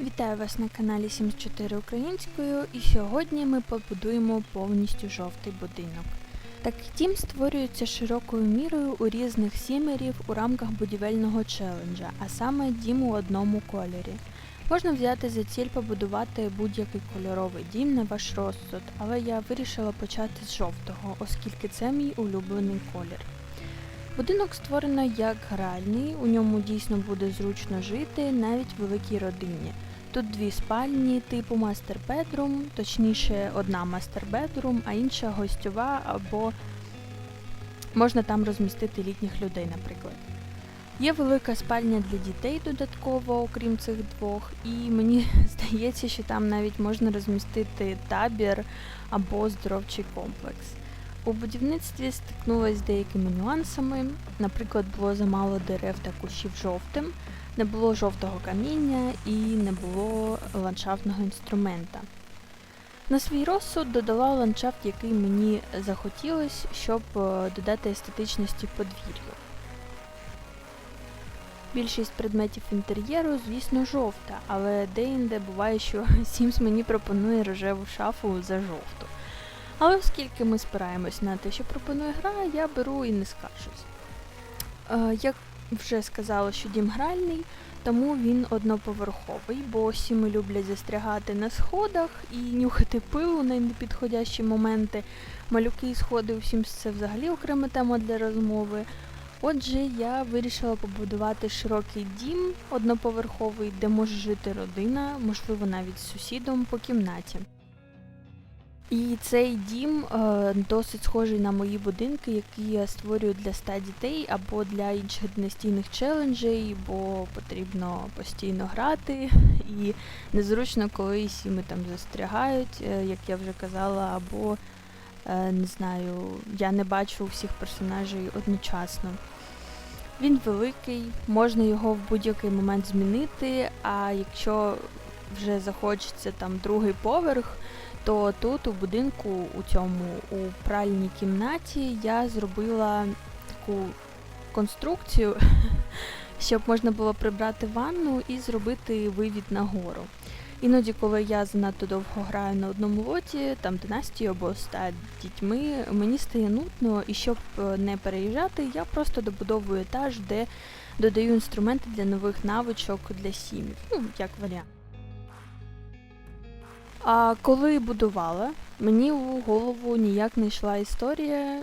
Вітаю вас на каналі 74 Українською і сьогодні ми побудуємо повністю жовтий будинок. Такий дім створюється широкою мірою у різних сімерів у рамках будівельного челенджа, а саме дім у одному кольорі. Можна взяти за ціль побудувати будь-який кольоровий дім на ваш розсуд, але я вирішила почати з жовтого, оскільки це мій улюблений колір. Будинок створено як гральний, у ньому дійсно буде зручно жити навіть великій родині. Тут дві спальні типу мастер бедрум, точніше одна мастер бедрум, а інша гостьова або можна там розмістити літніх людей, наприклад. Є велика спальня для дітей додатково, окрім цих двох, і мені здається, що там навіть можна розмістити табір або здоровчий комплекс. У будівництві стикнулася з деякими нюансами. Наприклад, було замало дерев та кущів жовтим, не було жовтого каміння і не було ландшафтного інструмента. На свій розсуд додала ландшафт, який мені захотілось, щоб е, додати естетичності подвір'ю. Більшість предметів інтер'єру, звісно, жовта, але де-інде буває, що Sims мені пропонує рожеву шафу за жовту. Але оскільки ми спираємось на те, що пропонує гра, я беру і не скаржусь. Е, як вже сказала, що дім гральний, тому він одноповерховий, бо сіми люблять застрягати на сходах і нюхати пилу на непідходящі моменти. Малюки і сходи усім це взагалі окрема тема для розмови. Отже, я вирішила побудувати широкий дім одноповерховий, де може жити родина, можливо, навіть з сусідом по кімнаті. І цей дім е, досить схожий на мої будинки, які я створюю для ста дітей або для інших династійних челенджей, бо потрібно постійно грати, і незручно, коли сіми там застрягають, е, як я вже казала, або е, не знаю, я не бачу всіх персонажей одночасно. Він великий, можна його в будь-який момент змінити, а якщо вже захочеться там другий поверх, то тут у будинку у цьому у пральній кімнаті я зробила таку конструкцію, щоб можна було прибрати ванну і зробити вивід нагору. Іноді, коли я занадто довго граю на одному лоті, там династію або ста дітьми, мені стає нудно, і щоб е, не переїжджати, я просто добудовую етаж, де додаю інструменти для нових навичок для сім'їв. Ну, як варіант. А коли будувала, мені у голову ніяк не йшла історія,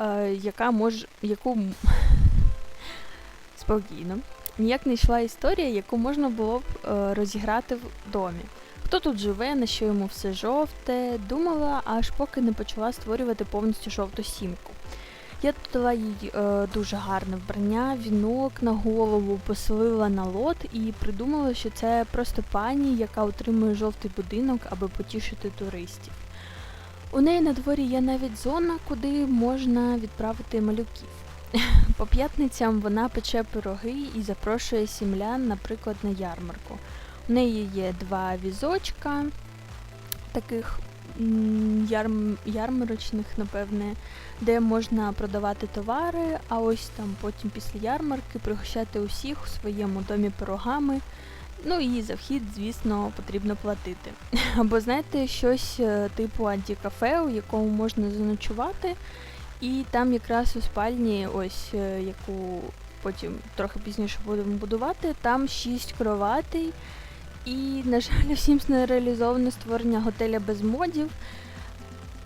е, яка може. яку. Спокійно. Ніяк не йшла історія, яку можна було б е, розіграти в домі. Хто тут живе, на що йому все жовте, думала, аж поки не почала створювати повністю жовту сімку. Я додала їй е, дуже гарне вбрання, вінок на голову, поселила на лот і придумала, що це просто пані, яка отримує жовтий будинок, аби потішити туристів. У неї на дворі є навіть зона, куди можна відправити малюків. По п'ятницям вона пече пироги і запрошує сімлян, наприклад, на ярмарку. У неї є два візочка, таких ярм, ярмарочних, напевне, де можна продавати товари, а ось там потім після ярмарки пригощати усіх у своєму домі пирогами. Ну і за вхід, звісно, потрібно платити. Або знаєте, щось е, типу антикафе, у якому можна заночувати, і там якраз у спальні, ось е, яку потім трохи пізніше будемо будувати, там шість кроватей. І, на жаль, всім не реалізоване створення готеля без модів.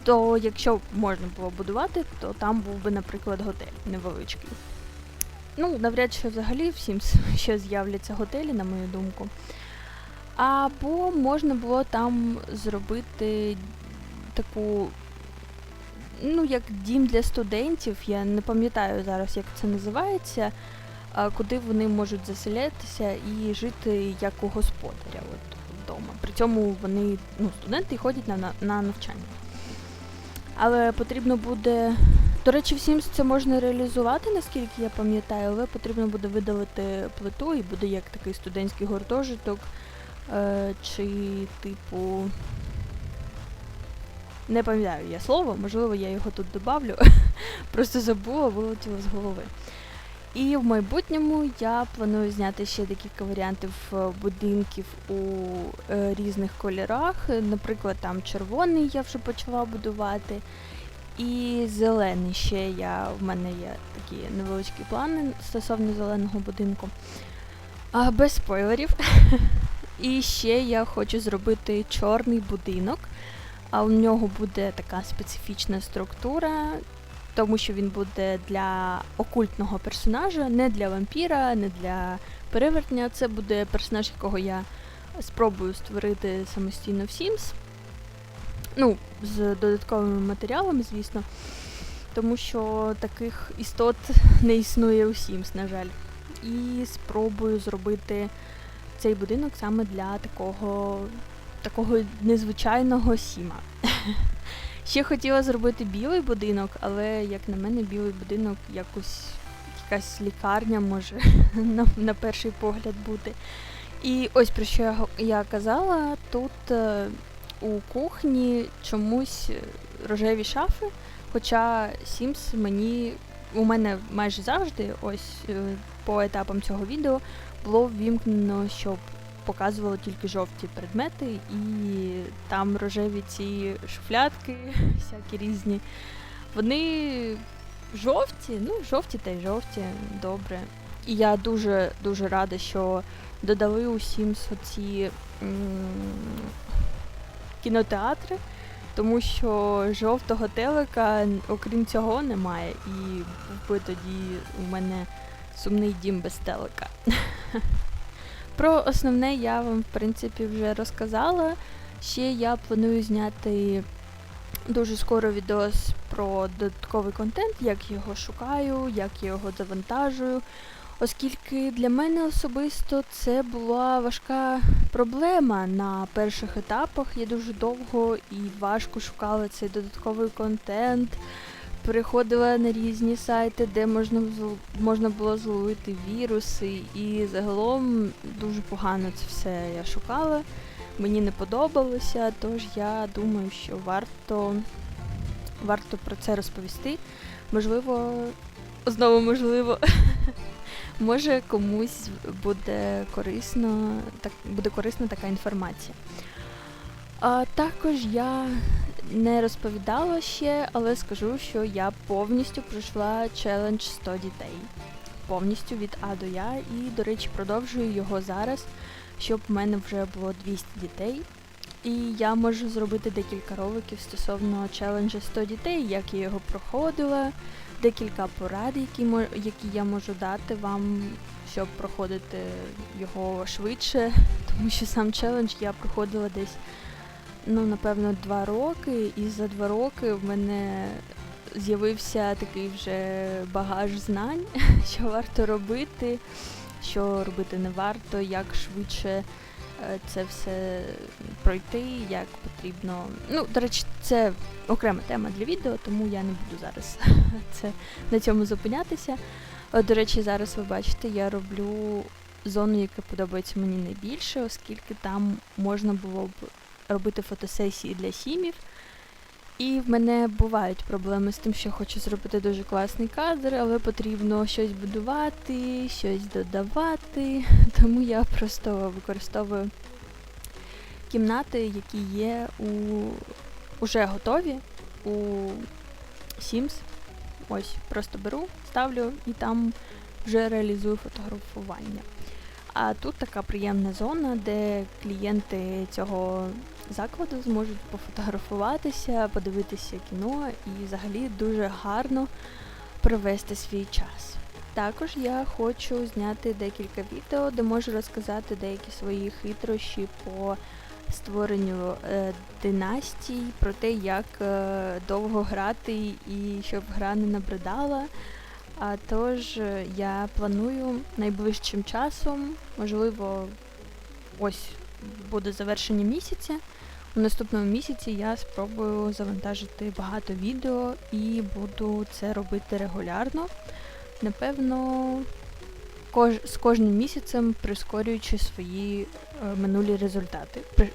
То якщо можна було будувати, то там був би, наприклад, готель невеличкий. Ну, навряд чи взагалі всім ще з'являться готелі, на мою думку. Або можна було там зробити таку, ну, як дім для студентів, я не пам'ятаю зараз, як це називається, куди вони можуть заселятися і жити як у господаря от, вдома. При цьому вони, ну, студенти і ходять на, на, на навчання. Але потрібно буде. До речі, всім це можна реалізувати, наскільки я пам'ятаю, але потрібно буде видалити плиту і буде як такий студентський гуртожиток. Е, чи, типу. Не пам'ятаю я слово, можливо, я його тут добавлю. Просто забула, вилетіло з голови. І в майбутньому я планую зняти ще декілька варіантів е, будинків у е, різних кольорах. Наприклад, там червоний я вже почала будувати. І зелений ще я в мене є такі невеличкі плани стосовно зеленого будинку. А без спойлерів. І ще я хочу зробити чорний будинок. А у нього буде така специфічна структура, тому що він буде для окультного персонажа, не для вампіра, не для перевертня. Це буде персонаж, якого я спробую створити самостійно в Sims. Ну, з додатковими матеріалами, звісно. Тому що таких істот не існує у Sims, на жаль. І спробую зробити цей будинок саме для такого такого незвичайного сіма. Ще хотіла зробити білий будинок, але, як на мене, білий будинок якось якась лікарня може на, на перший погляд бути. І ось про що я, казала, тут е, у кухні чомусь рожеві шафи, хоча Sims мені у мене майже завжди, ось е, по етапам цього відео, було ввімкнено, щоб показувало тільки жовті предмети, і там рожеві ці шуфлятки, всякі різні. Вони жовті, ну, жовті та й жовті, добре. І я дуже дуже рада, що додали усім оці кінотеатри, тому що жовтого телека, окрім цього, немає. І був би тоді у мене сумний дім без телека. Про основне я вам, в принципі, вже розказала. Ще я планую зняти дуже скоро відео про додатковий контент, як його шукаю, як його завантажую. Оскільки для мене особисто це була важка проблема на перших етапах. Я дуже довго і важко шукала цей додатковий контент переходила на різні сайти, де можна можна було зловити віруси, і загалом дуже погано це все я шукала. Мені не подобалося, тож я думаю, що варто варто про це розповісти. Можливо, знову можливо, може комусь буде корисно, так буде корисна така інформація. А також я не розповідала ще, але скажу, що я повністю пройшла челендж 100 дітей. Повністю від А до Я і, до речі, продовжую його зараз, щоб в мене вже було 200 дітей. І я можу зробити декілька роликів стосовно челенджа 100 дітей, як я його проходила, декілька порад, які які я можу дати вам, щоб проходити його швидше, тому що сам челендж я проходила десь ну, напевно, два роки, і за два роки в мене з'явився такий вже багаж знань, що варто робити, що робити не варто, як швидше е, це все пройти, як потрібно. Ну, до речі, це окрема тема для відео, тому я не буду зараз це на цьому зупинятися. До речі, зараз ви бачите, я роблю зону, яка подобається мені найбільше, оскільки там можна було б робити фотосесії для сімів. І в мене бувають проблеми з тим, що хочу зробити дуже класний кадр, але потрібно щось будувати, щось додавати. Тому я просто використовую кімнати, які є у уже готові у Sims. Ось, просто беру, ставлю і там вже реалізую фотографування. А тут така приємна зона, де клієнти цього закладу зможуть пофотографуватися, подивитися кіно і взагалі дуже гарно провести свій час. Також я хочу зняти декілька відео, де можу розказати деякі свої хитрощі по створенню е, династій, про те, як е, довго грати і щоб гра не набридала. А тож е, я планую найближчим часом, можливо, ось буде завершення місяця. У наступному місяці я спробую завантажити багато відео і буду це робити регулярно. Напевно, кож з кожним місяцем прискорюючи свої е, минулі результати. При...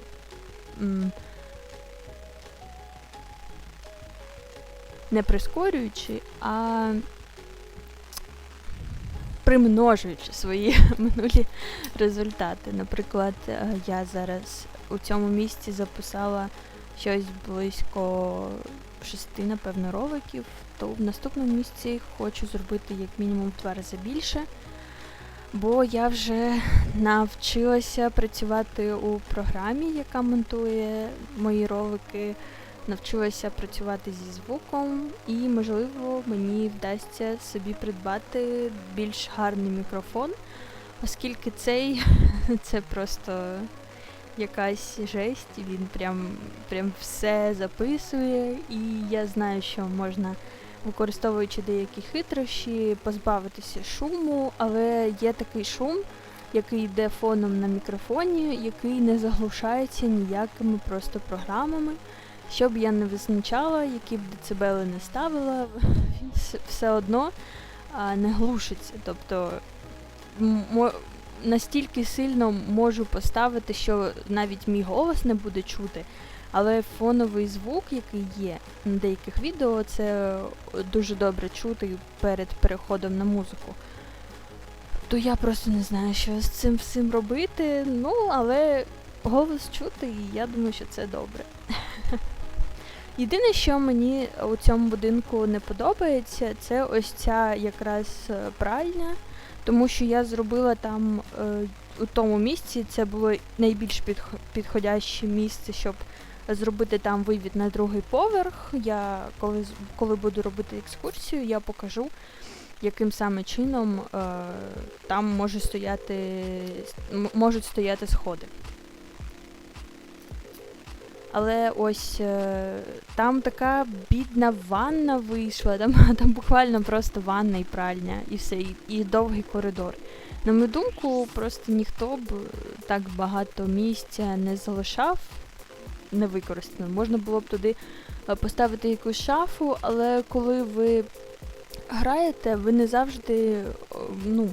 Не прискорюючи, а примножуючи свої минулі результати. Наприклад, е, я зараз у цьому місці записала щось близько шести, напевно, роликів, то в наступному місці хочу зробити як мінімум два рази більше. Бо я вже навчилася працювати у програмі, яка монтує мої ролики, навчилася працювати зі звуком, і, можливо, мені вдасться собі придбати більш гарний мікрофон, оскільки цей це просто якась жесть, він прям, прям все записує, і я знаю, що можна використовуючи деякі хитрощі, позбавитися шуму, але є такий шум, який йде фоном на мікрофоні, який не заглушається ніякими просто програмами. Що б я не визначала, які б децибели не ставила, все одно не глушиться. Тобто настільки сильно можу поставити, що навіть мій голос не буде чути, але фоновий звук, який є на деяких відео, це дуже добре чути перед переходом на музику. То я просто не знаю, що з цим всім робити. Ну, але голос чути, і я думаю, що це добре. Єдине, що мені у цьому будинку не подобається, це ось ця якраз е, пральня, тому що я зробила там е, у тому місці, це було найбільш підх- підходяще місце, щоб зробити там вивід на другий поверх. Я коли, коли буду робити екскурсію, я покажу, яким саме чином е, там може стояти, можуть стояти сходи. Але ось е, там така бідна ванна вийшла, там, там буквально просто ванна і пральня, і все, і, і довгий коридор. На мою думку, просто ніхто б так багато місця не залишав не використано. Можна було б туди е, поставити якусь шафу, але коли ви граєте, ви не завжди, ну.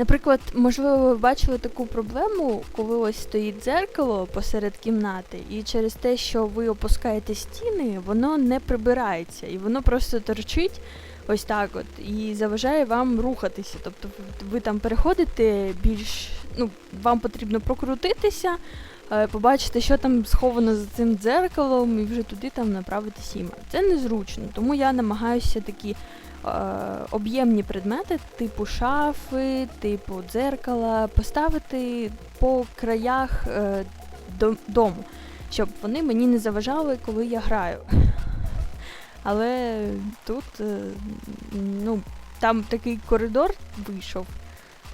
Наприклад, можливо, ви бачили таку проблему, коли ось стоїть дзеркало посеред кімнати, і через те, що ви опускаєте стіни, воно не прибирається, і воно просто торчить ось так от і заважає вам рухатися. Тобто ви- там переходите більш, ну, вам потрібно прокрутитися, е, побачити, що там сховано за цим дзеркалом, і вже туди там направити сіма. Це незручно, тому я намагаюся такі об'ємні предмети, типу шафи, типу дзеркала, поставити по краях е, дому, щоб вони мені не заважали, коли я граю. Але тут е, ну, там такий коридор вийшов.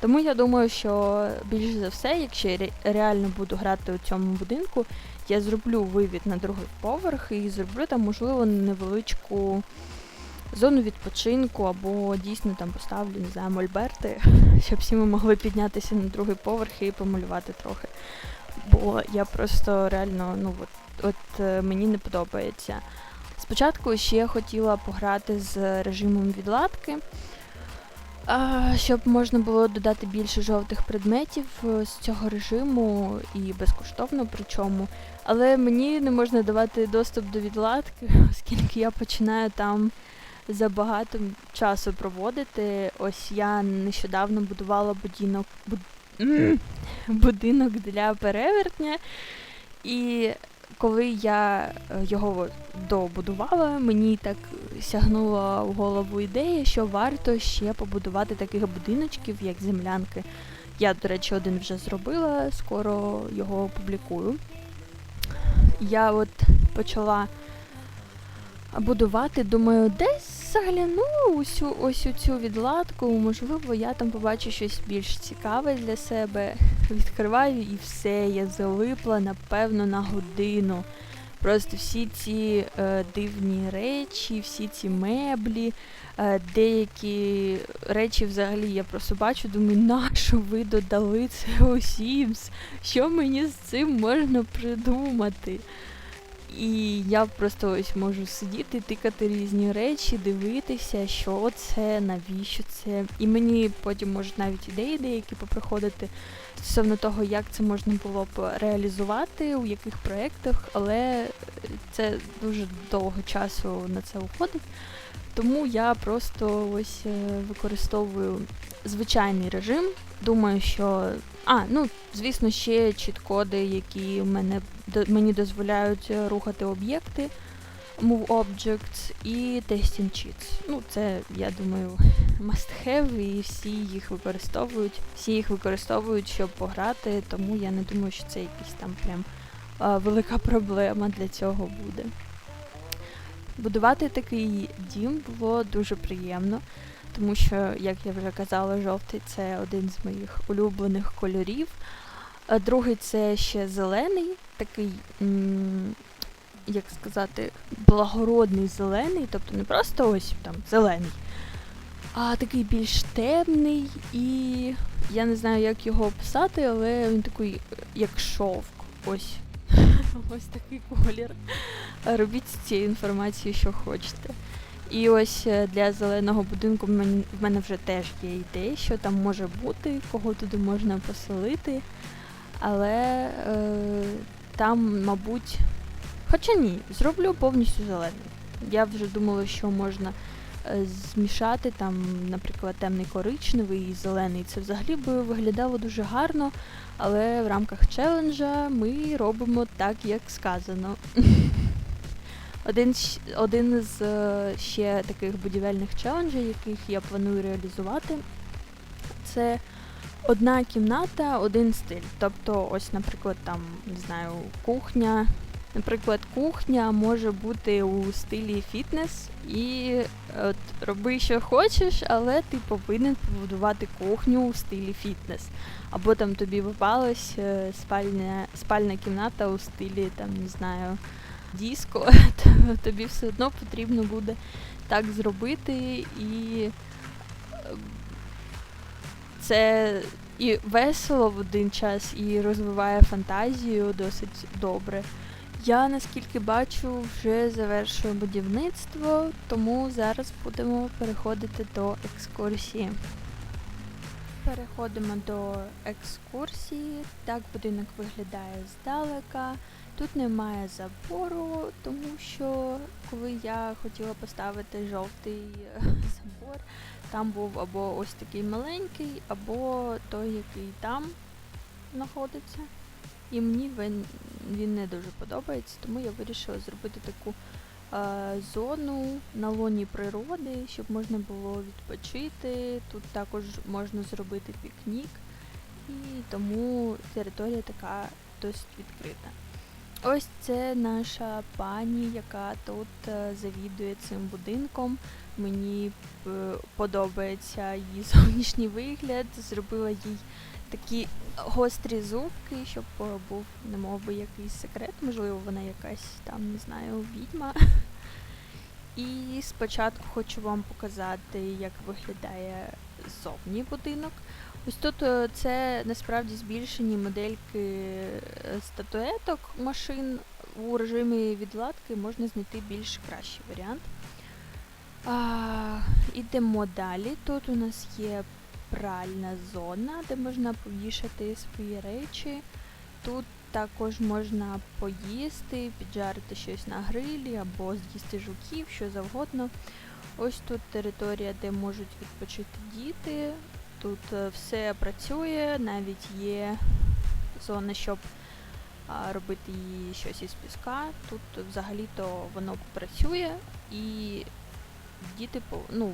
Тому я думаю, що більш за все, якщо я реально буду грати у цьому будинку, я зроблю вивід на другий поверх і зроблю там, можливо, невеличку зону відпочинку, або дійсно там поставлю, не знаю, мольберти, щоб всі ми могли піднятися на другий поверх і помалювати трохи. Бо я просто реально, ну от, от е, мені не подобається. Спочатку ще хотіла пограти з режимом відладки, щоб можна було додати більше жовтих предметів е, з цього режиму і безкоштовно причому. Але мені не можна давати доступ до відладки, оскільки я починаю там забагато часу проводити. Ось я нещодавно будувала будинок, буд... Будинок для перевертня. І коли я е, його добудувала, мені так сягнула в голову ідея, що варто ще побудувати таких будиночків, як землянки. Я, до речі, один вже зробила, скоро його опублікую. Я от почала будувати, думаю, десь загляну ось, у- ось у цю відладку, можливо, я там побачу щось більш цікаве для себе. Відкриваю і все, я залипла, напевно, на годину. Просто всі ці е, дивні речі, всі ці меблі, е, деякі речі взагалі я просто бачу, думаю, нащо ви додали це у Sims? Що мені з цим можна придумати? І я просто ось можу сидіти, тикати різні речі, дивитися, що це, навіщо це. І мені потім можуть навіть ідеї деякі поприходити стосовно того, як це можна було б реалізувати, у яких проєктах, але це дуже довго часу на це уходить. Тому я просто ось е, використовую звичайний режим. Думаю, що. А, ну, звісно, ще чіт-коди, які мене мені дозволяють е, рухати об'єкти, Move Objects і Testing Cheats. Ну, це, я думаю, must have, і всі їх використовують. Всі їх використовують, щоб пограти, тому я не думаю, що це якась там прям а, велика проблема для цього буде. Будувати такий дім було дуже приємно, тому що, як я вже казала, жовтий це один з моїх улюблених кольорів. А другий це ще зелений, такий, як сказати, благородний зелений, тобто не просто ось там зелений, а такий більш темний і я не знаю, як його описати, але він такий, як шовк. Ось. Ось такий колір. Робіть з цією інформацією, що хочете. І ось е, для зеленого будинку в мене вже теж є ідея, що там може бути, кого туди можна поселити. Але е, там, мабуть. Хоча ні, зроблю повністю зелений. Я вже думала, що можна змішати там, наприклад, темний коричневий і зелений. Це взагалі би виглядало дуже гарно, але в рамках челенджа ми робимо так, як сказано. Один, один з е, ще таких будівельних челенджів, яких я планую реалізувати, це одна кімната, один стиль. Тобто, ось, наприклад, там, не знаю, кухня. Наприклад, кухня може бути у стилі фітнес, і от роби, що хочеш, але ти повинен побудувати кухню у стилі фітнес. Або там тобі попалась е, спальня, спальна кімната у стилі, там, не знаю, диско, то тобі все одно потрібно буде так зробити і е, це і весело в один час, і розвиває фантазію досить добре. Я наскільки бачу, вже завершую будівництво, тому зараз будемо переходити до екскурсії. Переходимо до екскурсії. Так будинок виглядає здалека. Тут немає забору, тому що коли я хотіла поставити жовтий е, забор, там був або ось такий маленький, або той, який там знаходиться. І мені він, він не дуже подобається, тому я вирішила зробити таку е, зону на лоні природи, щоб можна було відпочити. Тут також можна зробити пікнік, і тому територія така досить відкрита. Ось це наша пані, яка тут е, завідує цим будинком. Мені е, подобається її зовнішній вигляд. Зробила їй такі гострі зубки, щоб е, був немов би якийсь секрет. Можливо, вона якась там, не знаю, відьма. І спочатку хочу вам показати, як виглядає зовні будинок. Ось тут е, це насправді збільшені модельки е, статуеток машин. У режимі відладки можна знайти більш кращий варіант. А, ідемо далі. Тут у нас є пральна зона, де можна повішати свої речі. Тут також можна поїсти, піджарити щось на грилі або з'їсти жуків, що завгодно. Ось тут територія, де можуть відпочити діти. Тут е, все працює, навіть є зона, щоб робити щось із піска. Тут взагалі-то воно працює і діти ну,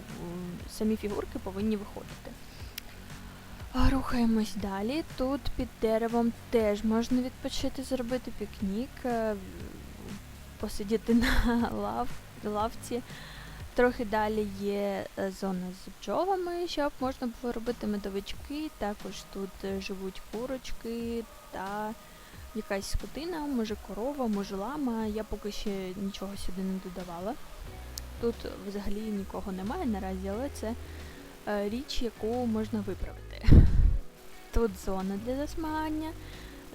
самі фігурки повинні виходити. Рухаємось далі. Тут під деревом теж можна відпочити, зробити пікнік, е, посидіти на лав, лавці. Трохи далі є е, зона з бджолами, щоб можна було робити медовички. Також тут е, живуть курочки та якась скотина, може корова, може лама. Я поки ще нічого сюди не додавала. Тут взагалі нікого немає наразі, але це річ, яку можна виправити. Тут зона для засмагання.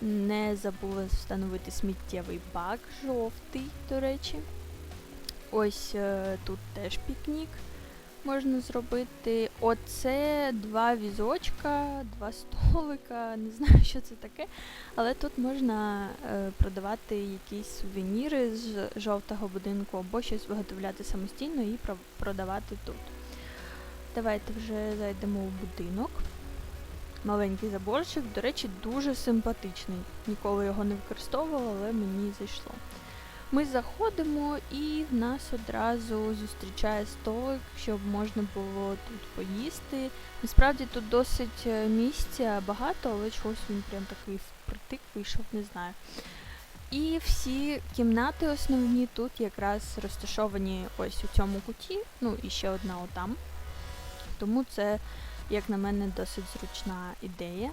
Не забула встановити сміттєвий бак жовтий, до речі. Ось е, тут теж пікнік можна зробити. Оце два візочка, два столика, не знаю, що це таке. Але тут можна е, продавати якісь сувеніри з жовтого будинку або щось виготовляти самостійно і продавати тут. Давайте вже зайдемо у будинок. Маленький заборчик, до речі, дуже симпатичний. Ніколи його не використовувала, але мені зайшло. Ми заходимо і нас одразу зустрічає столик, щоб можна було тут поїсти. Насправді тут досить е, місця багато, але чогось він прям такий впритик вийшов, не знаю. І всі кімнати основні тут якраз розташовані ось у цьому куті, ну і ще одна отам. Тому це, як на мене, досить зручна ідея.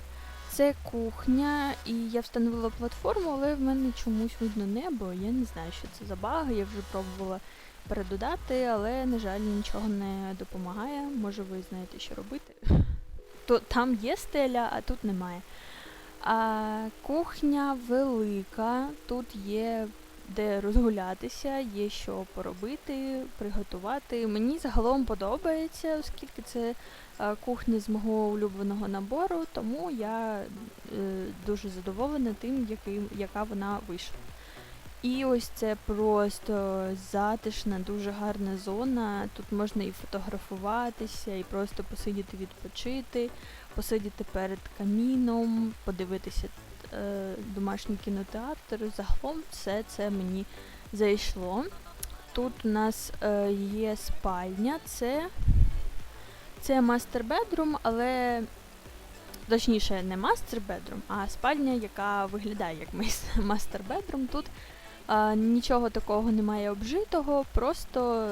Це кухня, і я встановила платформу, але в мене чомусь видно небо. Я не знаю, що це за баг. Я вже пробувала передодати, але, на жаль, нічого не допомагає. Може, ви знаєте, що робити. То там є стеля, а тут немає. А кухня велика, тут є де розгулятися, є що поробити, приготувати. Мені загалом подобається, оскільки це е, кухня з мого улюбленого набору, тому я е, дуже задоволена тим, який, яка вона вийшла. І ось це просто затишна, дуже гарна зона. Тут можна і фотографуватися, і просто посидіти відпочити, посидіти перед каміном, подивитися домашній кінотеатр. Загалом все це мені зайшло. Тут у нас е, є спальня, це, це мастер-бедрум, але точніше не мастер-бедрум, а спальня, яка виглядає як мастер-бедрум. Тут е, нічого такого немає обжитого, просто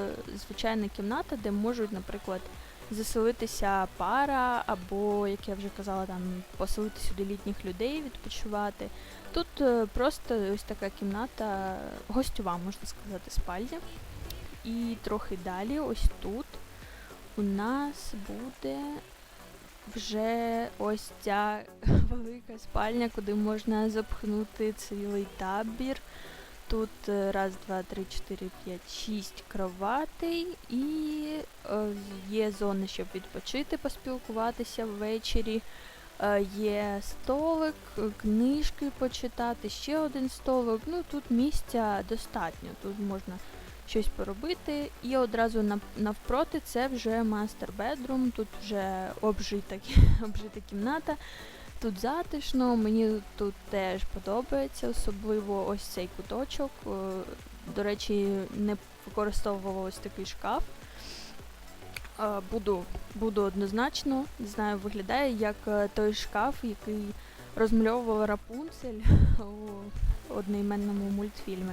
звичайна кімната, де можуть, наприклад, заселитися пара, або, як я вже казала, там поселити сюди літніх людей, відпочивати. Тут е, просто ось така кімната, гостьова, можна сказати, спальня. І трохи далі, ось тут, у нас буде вже ось ця велика спальня, куди можна запхнути цілий табір. Тут е, раз, два, три, чотири, п'ять, шість кроватей і е, є зони, щоб відпочити, поспілкуватися ввечері. Е, є столик, книжки почитати, ще один столик. Ну тут місця достатньо. Тут можна щось поробити. І одразу навпроти це вже мастер бедрум, тут вже обжита, обжита кімната. Тут затишно, мені тут теж подобається, особливо ось цей куточок. Е, До речі, не використовувала ось такий шкаф. Е, Буду, буду однозначно, не знаю, виглядає як е, той шкаф, який розмальовувала Рапунцель у одноіменному мультфільмі.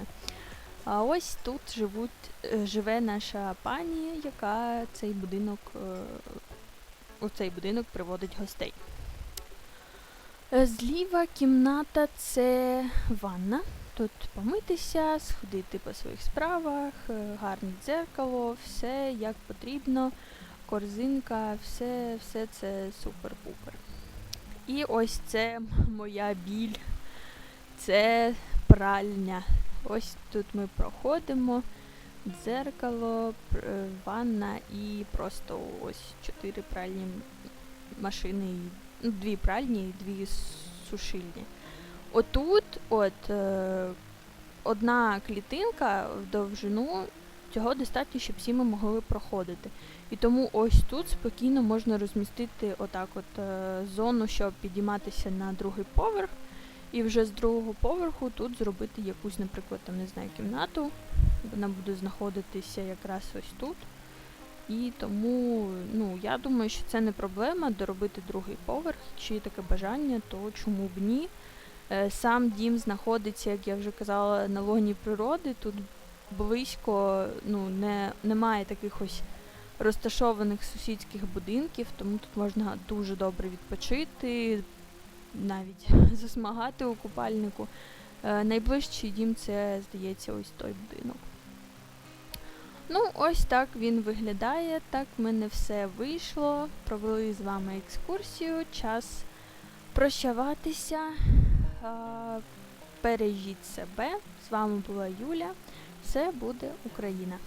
А ось тут живуть, живе наша пані, яка цей будинок, у цей будинок приводить гостей. Е, Зліва кімната це ванна. Тут помитися, сходити по своїх справах, е, гарне дзеркало, все як потрібно, корзинка, все, все це супер-пупер. І ось це моя біль. Це пральня. Ось тут ми проходимо. Дзеркало, е, ванна і просто ось чотири пральні машини, ну, дві пральні і дві сушильні. Отут, от е, одна клітинка в довжину, цього достатньо, щоб всі ми могли проходити. І тому ось тут спокійно можна розмістити отак от е, зону, щоб підійматися на другий поверх. І вже з другого поверху тут зробити якусь, наприклад, там, не знаю, кімнату. Вона буде знаходитися якраз ось тут. І тому, ну, я думаю, що це не проблема доробити другий поверх. Є таке бажання, то чому б ні? Е, Сам дім знаходиться, як я вже казала, на лоні природи. Тут близько, ну, не, немає таких ось розташованих сусідських будинків, тому тут можна дуже добре відпочити, навіть засмагати у купальнику. Е, найближчий дім це, здається, ось той будинок. Ну, ось так він виглядає. Так в мене все вийшло. Провели з вами екскурсію. Час прощаватися. Бережіть себе. З вами була Юля. Все буде Україна!